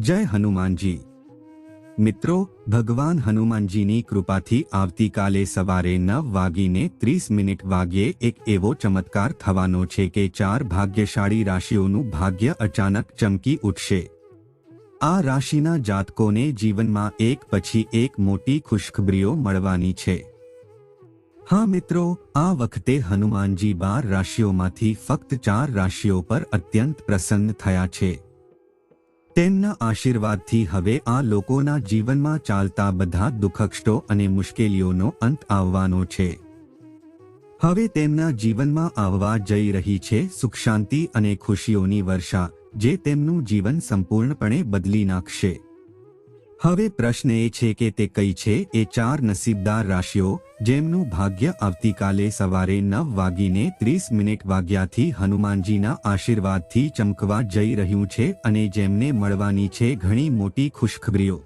જય હનુમાનજી. મિત્રો, ભગવાન હનુમાનજીની કૃપાથી આવતીકાલે સવારે નવ વાગીને ત્રીસ મિનિટ વાગ્યે એક એવો ચમત્કાર થવાનો છે કે ચાર ભાગ્યશાળી રાશિઓનું ભાગ્ય અચાનક ચમકી ઉઠશે. આ રાશિના જાતકોને જીવનમાં એક પછી એક મોટી ખુશખબરીઓ મળવાની છે. હા મિત્રો, આ વખતે હનુમાનજી બાર રાશિઓમાંથી ફક્ત ચાર રાશિઓ પર અત્યંત પ્રસન્ન થયા છે. તેમના આશીર્વાદથી હવે આ લોકોના જીવનમાં ચાલતા બધા દુઃખક્ષો અને મુશ્કેલીઓનો અંત આવવાનો છે. હવે તેમના જીવનમાં આવવા જઈ રહી છે સુખ શાંતિ અને ખુશીઓની વર્ષા, જે તેમનું જીવન સંપૂર્ણપણે બદલી નાખશે. હવે પ્રશ્ન એ છે કે તે કઈ છે? એ ચાર નસીબદાર રાશિઓ, જેમનું ભાગ્ય આવતીકાલે સવારે નવ વાગીને ત્રીસ મિનિટ વાગ્યાથી હનુમાનજીના આશીર્વાદથી ચમકવા જઈ રહ્યું છે અને જેમને મળવાની છે ઘણી મોટી ખુશખબરીઓ.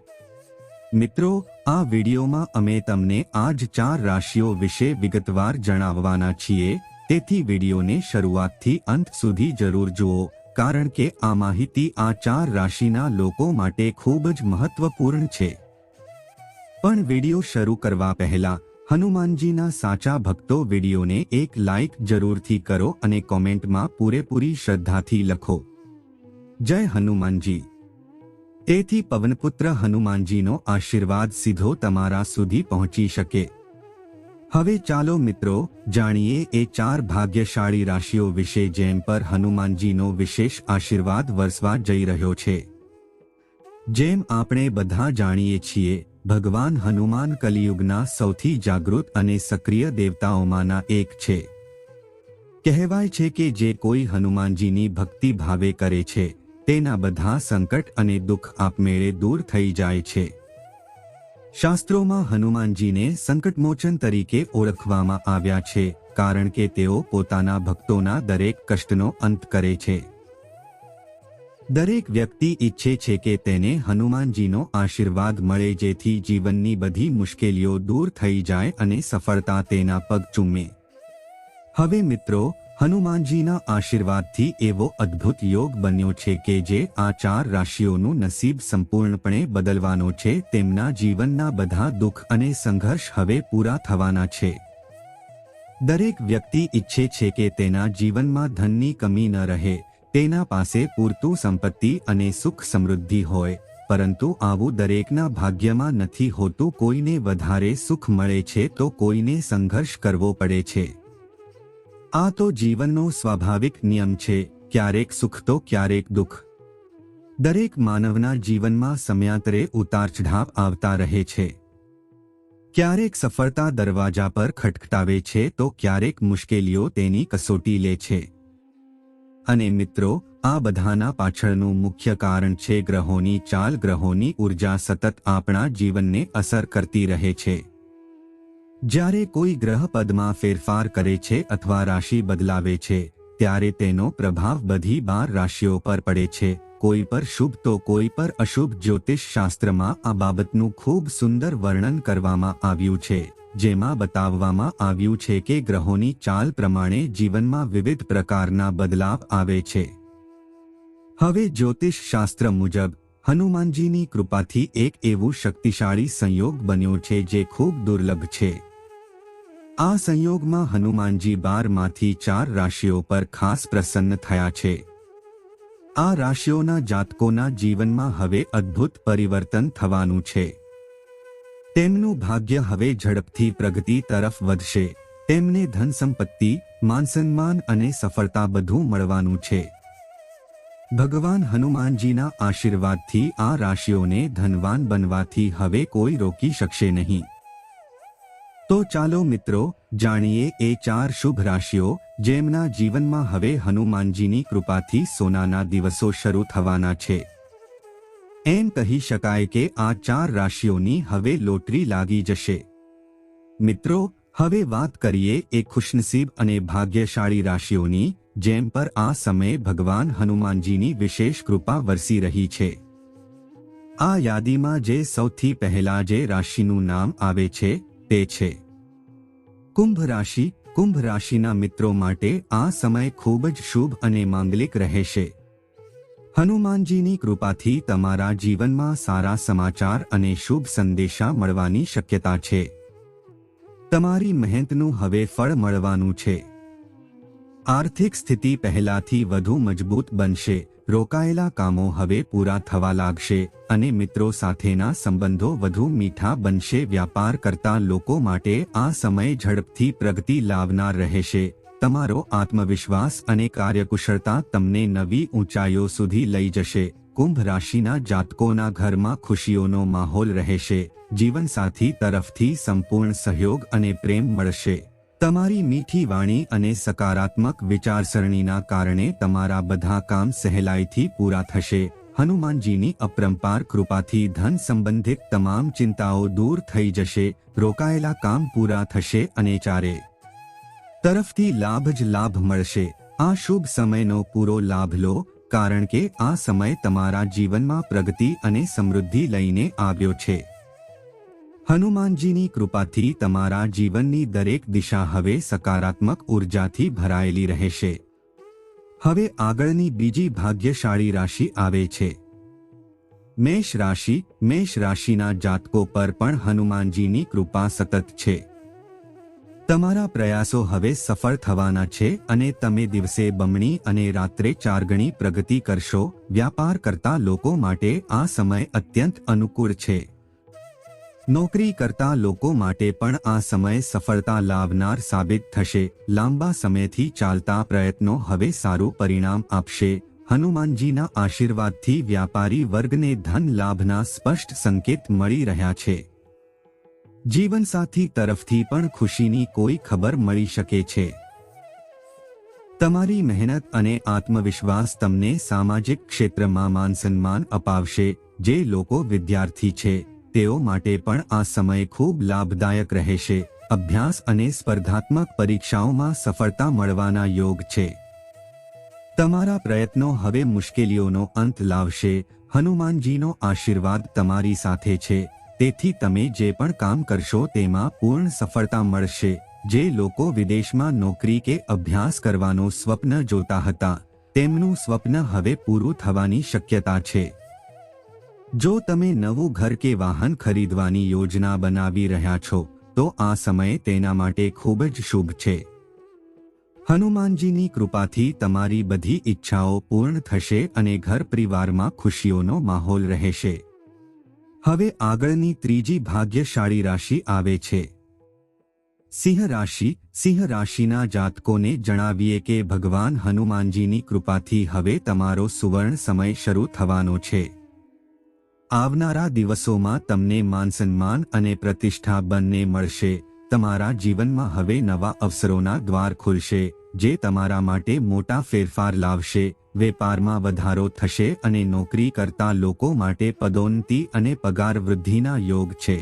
મિત્રો, આ વિડીયોમાં અમે તમને આ જ ચાર રાશિઓ વિશે વિગતવાર જણાવવાના છીએ, તેથી વિડીયોને શરૂઆતથી અંત સુધી જરૂર જુઓ. કારણ કે આ માહિતી આ ચાર રાશિના લોકો માટે ખૂબ જ મહત્વપૂર્ણ છે. પણ વીડિયો શરૂ કરવા પહેલા હનુમાનજીના સાચા ભક્તો વિડીયોને એક લાઇક જરૂરથી કરો અને કોમેન્ટમાં પૂરેપૂરી શ્રદ્ધાથી લખો. જય હનુમાનજી. તેથી પવનપુત્ર હનુમાનજીનો આશીર્વાદ સીધો તમારા સુધી પહોંચી શકે. હવે ચાલો મિત્રો, જાણીએ એ ચાર ભાગ્યશાળી રાશિઓ વિશે જેમ પર હનુમાનજીનો વિશેષ આશીર્વાદ વરસવા જઈ રહ્યો છે. જેમ આપણે બધા જાણીએ છીએ, ભગવાન હનુમાન કલિયુગના સૌથી જાગૃત અને સક્રિય દેવતાઓમાંના એક છે. કહેવાય છે કે જે કોઈ હનુમાનજીની ભક્તિ ભાવે કરે છે, તેના બધા સંકટ અને દુઃખ આપમેળે દૂર થઈ જાય છે. શાસ્ત્રોમાં હનુમાનજીને સંકટમોચન તરીકે ઓળખવામાં આવ્યા છે, કારણ કે તેઓ પોતાના ભક્તોના દરેક કષ્ટનો અંત કરે છે. દરેક વ્યક્તિ ઈચ્છે છે કે તેને હનુમાનજીનો આશીર્વાદ મળે, જેથી જીવનની બધી મુશ્કેલીઓ દૂર થઈ જાય અને સફળતા તેના પગ ચૂમે. હવે મિત્રો હનુમાનજીના આશીર્વાદથી એવો અદ્ભુત યોગ બન્યો છે કે જે આ ચાર રાશિઓનું નસીબ સંપૂર્ણપણે બદલવાનો છે, તેમના જીવનના બધા દુઃખ અને સંઘર્ષ હવે પૂરા થવાના છે. દરેક વ્યક્તિ ઈચ્છે છે કે તેના જીવનમાં ધનની કમી ન રહે, તેના પાસે પૂરતું સંપત્તિ અને સુખ સમૃદ્ધિ હોય, પરંતુ આવું દરેકના ભાગ્યમાં નથી હોતું, કોઈને વધારે સુખ મળે છે તો કોઈને સંઘર્ષ કરવો પડે છે. આ તો જીવનનો સ્વાભાવિક નિયમ છે, ક્યારેક સુખ તો ક્યારેક દુઃખ. દરેક માનવના જીવનમાં સમયાંતરે ઉતાર ચઢાવ આવતા રહે છે. ક્યારેક સફળતા દરવાજા પર ખટખટાવે છે તો ક્યારેક મુશ્કેલીઓ તેની કસોટી લે છે. અને મિત્રો, આ બધાના પાછળનું મુખ્ય કારણ છે ગ્રહોની ચાલ, ગ્રહોની ઊર્જા સતત આપણા જીવનને અસર કરતી રહે છે. જ્યારે કોઈ ગ્રહ પદમાં ફેરફાર કરે છે અથવા રાશિ બદલાવે છે, ત્યારે તેનો પ્રભાવ બધી બાર રાશિઓ પર પડે છે. કોઈ પર શુભ તો કોઈ પર અશુભ જ્યોતિષ શાસ્ત્રમાં આ બાબતનું ખૂબ સુંદર વર્ણન કરવામાં આવ્યું છે, જેમાં બતાવવામાં આવ્યું છે કે ગ્રહોની ચાલ પ્રમાણે જીવનમાં વિવિધ પ્રકારના બદલાવ આવે છે. હવે જ્યોતિષ શાસ્ત્ર મુજબ હનુમાનજીની કૃપાથી એક એવું શક્તિશાળી સંયોગ બન્યો છે જે ખૂબ દુર્લભ છે. આ સંયોગમાં હનુમાનજી બારમાંથી ચાર રાશિઓ પર ખાસ પ્રસન્ન થયા છે. આ રાશિઓના જાતકોના જીવનમાં હવે અદ્ભુત પરિવર્તન થવાનું છે. તેમનું ભાગ્ય હવે ઝડપથી પ્રગતિ તરફ વધશે. તેમને ધન સંપત્તિ માનસન્માન અને સફળતા બધું મળવાનું છે. ભગવાન હનુમાનજીના આશીર્વાદથી આ રાશિઓને ધનવાન બનવાથી હવે કોઈ રોકી શકશે નહીં. તો ચાલો મિત્રો, જાણીએ એ ચાર શુભ રાશિઓ જેમના જીવનમાં હવે હનુમાનજીની કૃપાથી સોનાના દિવસો શરૂ થવાના છે. એમ કહી શકાય કે આ ચાર રાશિઓની હવે લોટરી લાગી જશે. મિત્રો, હવે વાત કરીએ એ ખુશનસીબ અને ભાગ્યશાળી રાશિઓની જેમ પર આ સમયે ભગવાન હનુમાનજીની વિશેષ કૃપા વરસી રહી છે. આ યાદીમાં જે સૌથી પહેલા જે રાશિનું નામ આવે છે, તે છે. કુંભ રાશિ, કુંભ રાશિના મિત્રો માટે આ સમય ખૂબ જ શુભ અને માંગલિક રહેશે. હનુમાનજીની કૃપાથી તમારા જીવનમાં સારા સમાચાર અને શુભ સંદેશા મળવાની શક્યતા છે. તમારી મહેનતનું હવે ફળ મળવાનું છે. આર્થિક સ્થિતિ પહેલાથી વધુ મજબૂત બનશે. રોકાયેલા કામો હવે પૂરા થવા લાગશે અને મિત્રો સાથેના સંબંધો વધુ મીઠા બનશે. વ્યાપાર કરતા લોકો માટે આ સમય ઝડપથી પ્રગતિ લાવનાર રહેશે. તમારો આત્મવિશ્વાસ અને કાર્યકુશળતા તમને નવી ઊંચાઈઓ સુધી લઈ જશે. કુંભ રાશિના જાતકોના ઘરમાં ખુશીઓનો માહોલ રહેશે. જીવનસાથી તરફથી સંપૂર્ણ સહયોગ અને પ્રેમ મળશે. તમારી મીઠી વાણી અને સકારાત્મક વિચારસરણીના કારણે તમારા બધા કામ સહેલાઈથી પૂરા થશે. હનુમાનજીની અપરંપાર કૃપાથી ધન સંબંધિત તમામ ચિંતાઓ દૂર થઈ જશે. રોકાયેલા કામ પૂરા થશે અને ચારે તરફથી લાભ જ લાભ મળશે. આ શુભ સમયનો પૂરો લાભ લો, કારણ કે આ સમય તમારા જીવનમાં પ્રગતિ અને સમૃદ્ધિ લઈને આવ્યો છે. હનુમાનજીની કૃપાથી તમારા જીવનની દરેક દિશા હવે સકારાત્મક ઉર્જાથી ભરાયેલી રહેશે. હવે આગળની બીજી ભાગ્યશાળી રાશિ આવે છે. મેષ રાશિ, મેષ રાશિના જાતકો પર પણ હનુમાનજીની કૃપા સતત છે. તમારા પ્રયાસો હવે સફળ થવાના છે અને તમે દિવસે બમણી અને રાત્રે ચાર ગણી પ્રગતિ કરશો, વ્યાપાર કરતા લોકો માટે આ સમય અત્યંત અનુકૂળ છે. નોકરી કરતા લોકો માટે પણ આ સમય સફળતા લાવનાર સાબિત થશે. લાંબા સમયથી ચાલતા પ્રયત્નો હવે સારું પરિણામ આપશે. હનુમાનજીના આશીર્વાદથી વ્યાપારી વર્ગને ધન લાભના સ્પષ્ટ સંકેત મળી રહ્યા છે. જીવનસાથી તરફથી પણ ખુશીની કોઈ ખબર મળી શકે છે. તમારી મહેનત અને આત્મવિશ્વાસ તમને સામાજિક ક્ષેત્રમાં માન સન્માન અપાવશે. જે લોકો વિદ્યાર્થી છે તેઓ માટે પણ આ સમય ખૂબ લાભદાયક રહેશે. અભ્યાસ અને સ્પર્ધાત્મક પરીક્ષાઓમાં સફળતા મળવાના યોગ છે. તમારા પ્રયત્નો હવે મુશ્કેલીઓનો અંત લાવશે. હનુમાનજીનો આશીર્વાદ તમારી સાથે છે. તેથી તમે જે પણ કામ કરશો તેમાં પૂર્ણ સફળતા મળશે. જે લોકો વિદેશમાં નોકરી કે અભ્યાસ કરવાનો સ્વપ્ન જોતા હતા, તેમનું સ્વપ્ન હવે પૂરું થવાની શક્યતા છે. જો તમે નવું ઘર કે વાહન ખરીદવાની યોજના બનાવી રહ્યા છો, તો આ સમય તેના માટે ખૂબ જ શુભ છે. હનુમાનજીની કૃપાથી તમારી બધી ઈચ્છાઓ પૂર્ણ થશે અને ઘર પરિવારમાં ખુશીઓનો માહોલ રહેશે. હવે આગળની ત્રીજી ભાગ્યશાળી રાશિ આવે છે. સિંહ રાશિ, સિંહ રાશિના જાતકોને જણાવીએ કે ભગવાન હનુમાનજીની કૃપાથી હવે તમારો સુવર્ણ સમય શરૂ થવાનો છે. આવનારા દિવસોમાં તમને માનસન્માન અને પ્રતિષ્ઠા બંને મળશે. તમારા જીવનમાં હવે નવા અવસરોના દ્વાર ખુલશે, જે તમારા માટે મોટા ફેરફાર લાવશે. વેપારમાં વધારો થશે અને નોકરી કરતા લોકો માટે પદોન્નતિ અને પગાર વૃદ્ધિના યોગ છે.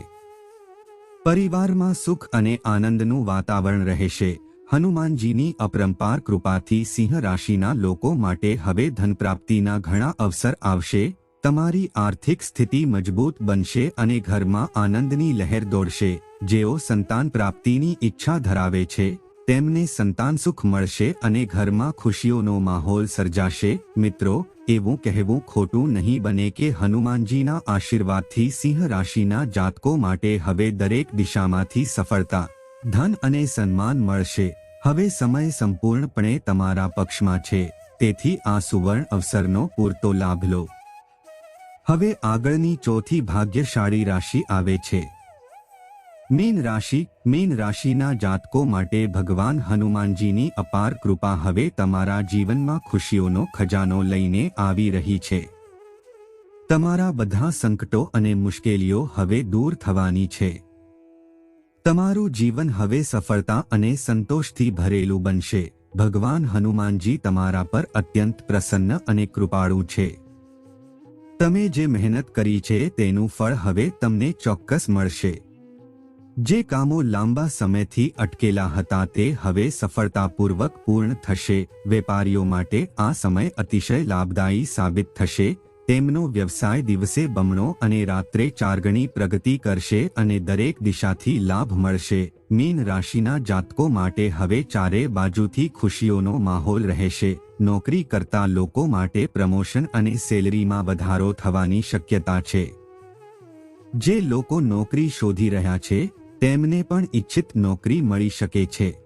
પરિવારમાં સુખ અને આનંદનું વાતાવરણ રહેશે. હનુમાનજીની અપરંપાર કૃપાથી સિંહ રાશિના લોકો માટે હવે ધનપ્રાપ્તિના ઘણા અવસર આવશે. તમારી આર્થિક સ્થિતિ મજબૂત બનશે અને ઘરમાં આનંદની લહેર દોડશે. જેઓ સંતાન પ્રાપ્તિની ઈચ્છા ધરાવે છે, તેમને સંતાન સુખ મળશે અને ઘરમાં ખુશીઓનો માહોલ સર્જાશે. મિત્રો, એવું કહેવું ખોટું નહીં બને કે હનુમાનજીના આશીર્વાદથી સિંહ રાશિના જાતકો માટે હવે દરેક દિશામાંથી સફળતા, ધન અને સન્માન મળશે. હવે સમય સંપૂર્ણપણે તમારા પક્ષમાં છે, તેથી આ સુવર્ણ અવસરનો પૂરતો લાભ લો. હવે આગળની ચોથી ભાગ્યશાળી રાશિ આવે છે. મીન રાશિ, મીન રાશિના જાતકો માટે ભગવાન હનુમાનજીની અપાર કૃપા હવે તમારા જીવનમાં ખુશીઓનો ખજાનો લઈને આવી રહી છે. તમારા બધા સંકટો અને મુશ્કેલીઓ હવે દૂર થવાની છે. તમારું જીવન હવે સફળતા અને સંતોષથી ભરેલું બનશે. ભગવાન હનુમાનજી તમારા પર અત્યંત પ્રસન્ન અને કૃપાળુ છે. તમે જે મહેનત કરી છે તેનું ફળ હવે તમને ચોક્કસ મળશે. જે કામો લાંબા સમયથી અટકેલા હતા તે હવે સફળતાપૂર્વક પૂર્ણ થશે. વેપારીઓ માટે આ સમય અતિશય લાભદાયી સાબિત થશે. તેમનો વ્યવસાય દિવસે બમણો અને રાત્રે ચારગણી પ્રગતિ કરશે અને દરેક દિશાથી લાભ મળશે. મીન રાશિના જાતકો માટે હવે ચારે બાજુથી ખુશીઓનો માહોલ રહેશે. નોકરી કરતા લોકો માટે પ્રમોશન અને સેલરીમાં વધારો થવાની શક્યતા છે. જે લોકો નોકરી શોધી રહ્યા છે, તેમને પણ ઈચ્છિત નોકરી મળી શકે છે.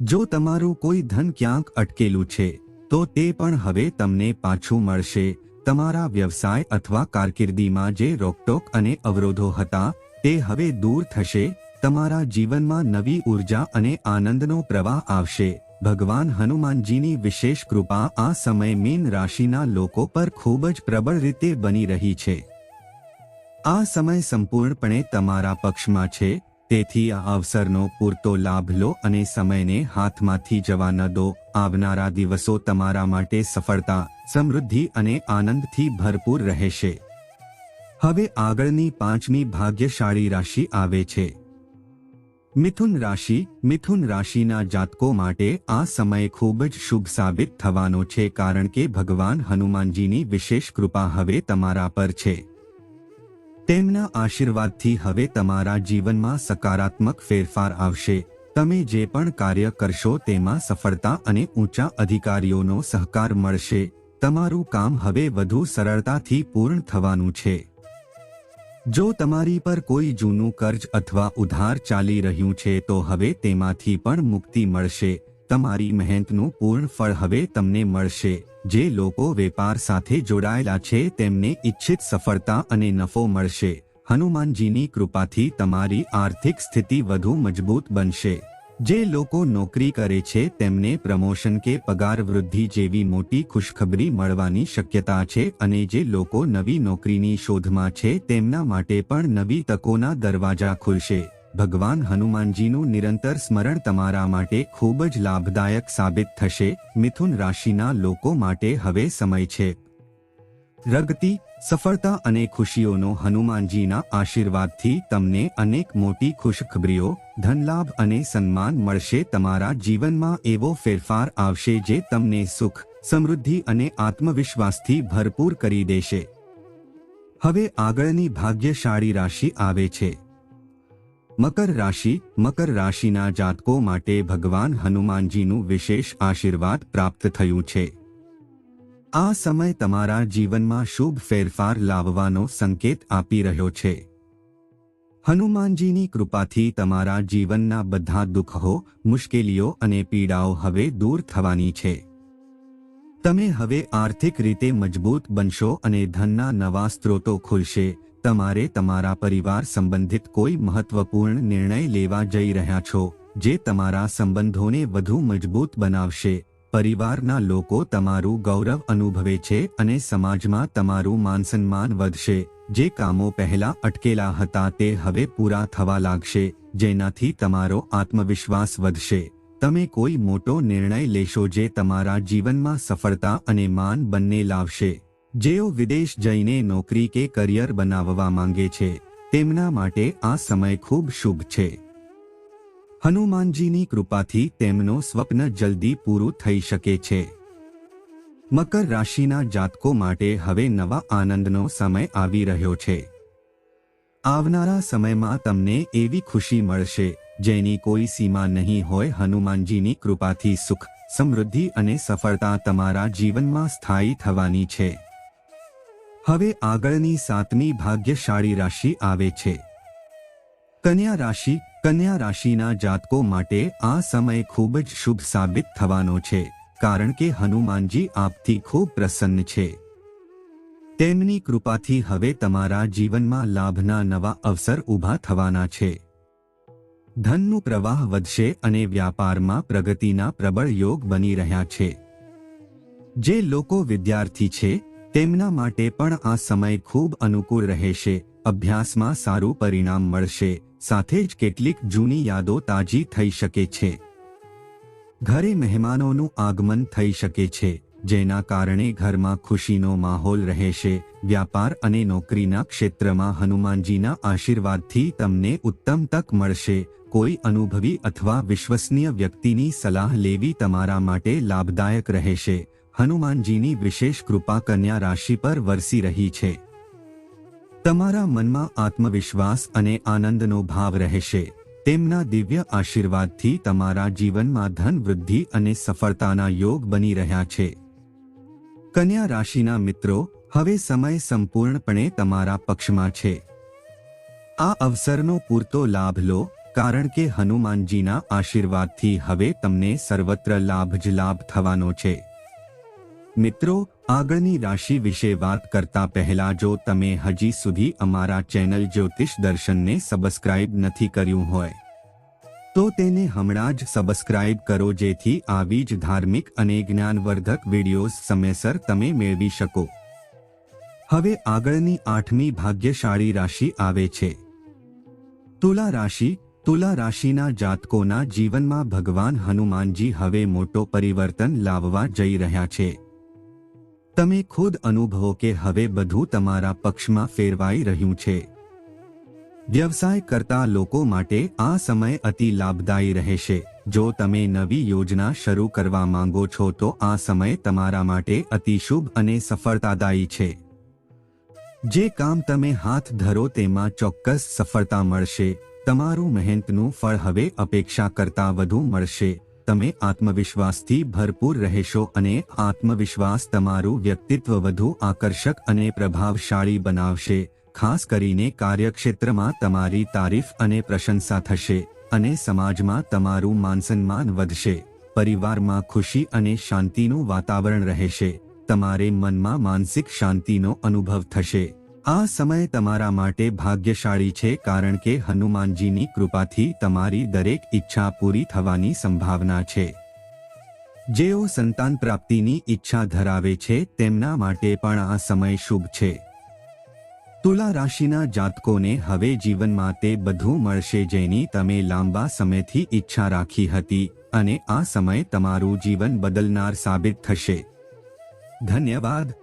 જો તમારું કોઈ ધન ક્યાંક અટકેલું છે, તો તે પણ હવે તમને પાછું મળશે. તમારા વ્યવસાય અથવા કારકિર્દીમાં જે રોકટોક અને અવરોધો હતા, તે હવે દૂર થશે, તમારા જીવનમાં નવી ઊર્જા અને આનંદનો પ્રવાહ આવશે. ભગવાન હનુમાનજીની વિશેષ કૃપા આ સમય મીન રાશિના લોકો પર ખૂબ જ પ્રબળ રીતે બની રહી છે. આ સમય સંપૂર્ણપણે તમારા પક્ષમાં છે, તેથી આ અવસરનો પૂરતો લાભ લો અને સમયને હાથમાંથી જવા ન દો. આવનારા દિવસો તમારા માટે સફળતા, સમૃદ્ધિ અને આનંદથી ભરપૂર રહેશે. હવે આગળની પાંચમી ભાગ્યશાળી રાશિ આવે છે. મિથુન રાશિ, મિથુન રાશિના જાતકો માટે આ સમય ખૂબ જ શુભ સાબિત થવાનો છે કારણ કે ભગવાન હનુમાનજીની વિશેષ કૃપા હવે તમારા પર છે. તેમના આશીર્વાદથી હવે તમારા જીવનમાં સકારાત્મક ફેરફાર આવશે. તમે જે પણ કાર્ય કરશો તેમાં સફળતા અને ઊંચા અધિકારીઓનો સહકાર મળશે. તમારું કામ હવે વધુ સરળતાથી પૂર્ણ થવાનું છે. જો તમારી પર કોઈ જૂનું કર્જ અથવા ઉધાર ચાલી રહ્યું છે, તો હવે તેમાંથી પણ મુક્તિ મળશે. તમારી મહેનતનું પૂર્ણ ફળ હવે તમને મળશે. જે લોકો વેપાર સાથે જોડાયેલા છે, તેમને ઈચ્છિત સફળતા અને નફો મળશે. હનુમાનજીની કૃપાથી તમારી આર્થિક સ્થિતિ વધુ મજબૂત બનશે. જે લોકો નોકરી કરે છે, તેમને પ્રમોશન કે પગાર વૃદ્ધિ જેવી મોટી ખુશખબરી મળવાની શક્યતા છે અને જે લોકો નવી નોકરીની શોધમાં છે, તેમના માટે પણ નવી તકોના દરવાજા ખુલશે. ભગવાન હનુમાનજીનું નિરંતર સ્મરણ તમારા માટે ખૂબ જ લાભદાયક સાબિત થશે. મિથુન રાશિના લોકો માટે હવે સમય છે. રગતી સફળતા અને ખુશીઓનો હનુમાનજીના આશીર્વાદથી તમને અનેક મોટી ખુશખબરીઓ, ધનલાભ અને સન્માન મળશે. તમારા જીવનમાં એવો ફેરફાર આવશે જે તમને સુખ, સમૃદ્ધિ અને આત્મવિશ્વાસથી ભરપૂર કરી દેશે. હવે આગળની ભાગ્યશાળી રાશિ આવે છે. મકર રાશિ, મકર રાશિના જાતકો માટે ભગવાન હનુમાનજીનું વિશેષ આશીર્વાદ પ્રાપ્ત થયું છે. આ સમય તમારા જીવનમાં શુભ ફેરફાર લાવવાનો સંકેત આપી રહ્યો છે. હનુમાનજીની કૃપાથી તમારા જીવનના બધા દુઃખો, મુશ્કેલીઓ અને પીડાઓ હવે દૂર થવાની છે. તમે હવે આર્થિક રીતે મજબૂત બનશો અને ધનના નવા સ્ત્રોતો ખુલશે. તમારે તમારા પરિવાર સંબંધિત કોઈ મહત્વપૂર્ણ નિર્ણય લેવા જઈ રહ્યા છો, જે તમારા સંબંધોને વધુ મજબૂત બનાવશે. પરિવારના લોકો તમારું ગૌરવ અનુભવે છે અને સમાજમાં તમારું માનસન્માન વધશે. જે કામો પહેલા અટકેલા હતા તે હવે પૂરા થવા લાગશે, જેનાથી તમારો આત્મવિશ્વાસ વધશે. તમે કોઈ મોટો નિર્ણય લેશો જે તમારા જીવનમાં સફળતા અને માન બંને લાવશે. જેઓ વિદેશ જઈને નોકરી કે કરિયર બનાવવા માંગે છે, તેમના માટે આ સમય ખૂબ શુભ છે. હનુમાનજીની કૃપાથી તેમનો સ્વપ્ન જલ્દી પૂરું થઈ શકે છે. મકર રાશિના જાતકો માટે હવે નવા આનંદનો સમય આવી રહ્યો છે. આવનારા સમયમાં તમને એવી ખુશી મળશે, જેની કોઈ સીમા નહીં હોય હનુમાનજીની કૃપાથી સુખ, સમૃદ્ધિ અને સફળતા તમારા જીવનમાં સ્થાયી થવાની છે. હવે આગળની સાતમી ભાગ્યશાળી રાશિ આવે છે. કન્યા રાશિ કન્યા રાશિના જાતકો માટે આ સમય ખૂબ જ શુભ સાબિત થવાનો છે, કારણ કે હનુમાનજી આપથી ખૂબ પ્રસન્ન છે. તેમની કૃપાથી હવે તમારા જીવનમાં લાભના નવા અવસર ઊભા થવાના છે. ધનનું પ્રવાહ વધશે અને વ્યાપારમાં પ્રગતિના પ્રબળ યોગ બની રહ્યા છે. જે લોકો વિદ્યાર્થી છે, તેમના માટે પણ આ સમય ખૂબ અનુકૂળ રહેશે, અભ્યાસમાં સારું પરિણામ મળશે સાથે જ કેટલીક જૂની યાદો તાજી થઈ શકે છે. ઘરે મહેમાનોનું આગમન થઈ શકે છે, જેના કારણે ઘરમાં ખુશીનો માહોલ રહેશે વ્યાપાર અને નોકરીના ક્ષેત્રમાં હનુમાનજીના આશીર્વાદથી તમને ઉત્તમ તક મળશે. કોઈ અનુભવી અથવા વિશ્વસનીય વ્યક્તિની સલાહ લેવી તમારા માટે લાભદાયક રહેશે. હનુમાનજીની વિશેષ કૃપા કન્યા રાશિ પર વરસી રહી છે. તમારા મનમાં આત્મવિશ્વાસ અને આનંદનો ભાવ રહેશે. તેમના દિવ્ય આશીર્વાદથી તમારા જીવનમાં ધન વૃદ્ધિ અને સફળતાના યોગ બની રહ્યા છે. કન્યા રાશિના મિત્રો, હવે સમય સંપૂર્ણપણે તમારા પક્ષમાં છે. આ અવસરનો પૂરતો લાભ લો, કારણ કે હનુમાનજીના આશીર્વાદથી હવે તમને સર્વત્ર લાભ જ લાભ થવાનો છે. મિત્રો, આગળની રાશિ વિશે વાત કરતા પહેલા જો તમે હજી સુધી અમારા ચેનલ જ્યોતિષ દર્શનને સબસ્ક્રાઇબ નથી કર્યું હોય, તો તેને હમણાં જ સબસ્ક્રાઇબ કરો જેથી આવી જ ધાર્મિક અને જ્ઞાનવર્ધક વિડીયોઝ સમયસર તમે મેળવી શકો. હવે આગળની આઠમી ભાગ્યશાળી રાશિ આવે છે. તુલા રાશિ, તુલા રાશિના જાતકોના જીવનમાં ભગવાન હનુમાનજી હવે મોટો પરિવર્તન લાવવા જઈ રહ્યા છે. તમે ખુદ અનુભવો કે હવે બધું તમારા પક્ષમાં ફેરવાઈ રહ્યું છે. વ્યવસાય કરતા લોકો માટે આ સમય અતિ લાભદાયી રહેશે. જો તમે નવી યોજના શરૂ કરવા માંગો છો તો આ સમય તમારા માટે અતિશુભ અને સફળતાદાયી છે. જે કામ તમે હાથ ધરો તેમાં ચોક્કસ સફળતા મળશે. તમારું મહેનતનું ફળ હવે અપેક્ષા કરતાં વધુ મળશે. તમે આત્મવિશ્વાસથી ભરપૂર રહેશો અને આત્મવિશ્વાસ તમારું વ્યક્તિત્વ વધુ આકર્ષક અને પ્રભાવશાળી બનાવશે, ખાસ કરીને કાર્યક્ષેત્રમાં તમારી તારીફ અને પ્રશંસા થશે અને સમાજમાં તમારું માનસન્માન વધશે, પરિવારમાં ખુશી અને શાંતિનું વાતાવરણ રહેશે, તમારે મનમાં માનસિક શાંતિનો અનુભવ થશે. આ સમય તમારા માટે ભાગ્યશાળી છે કારણ કે હનુમાનજીની કૃપાથી તમારી દરેક ઈચ્છા પૂરી થવાની સંભાવના છે. જેઓ સંતાન પ્રાપ્તિની ઈચ્છા ધરાવે છે તેમના માટે પણ આ સમય શુભ છે. તુલા રાશિના જાતકોને હવે જીવનમાં તે બધું મળશે જેની તમે લાંબા સમયથી ઈચ્છા રાખી હતી અને આ સમય તમારું જીવન બદલનાર સાબિત થશે. ધન્યવાદ.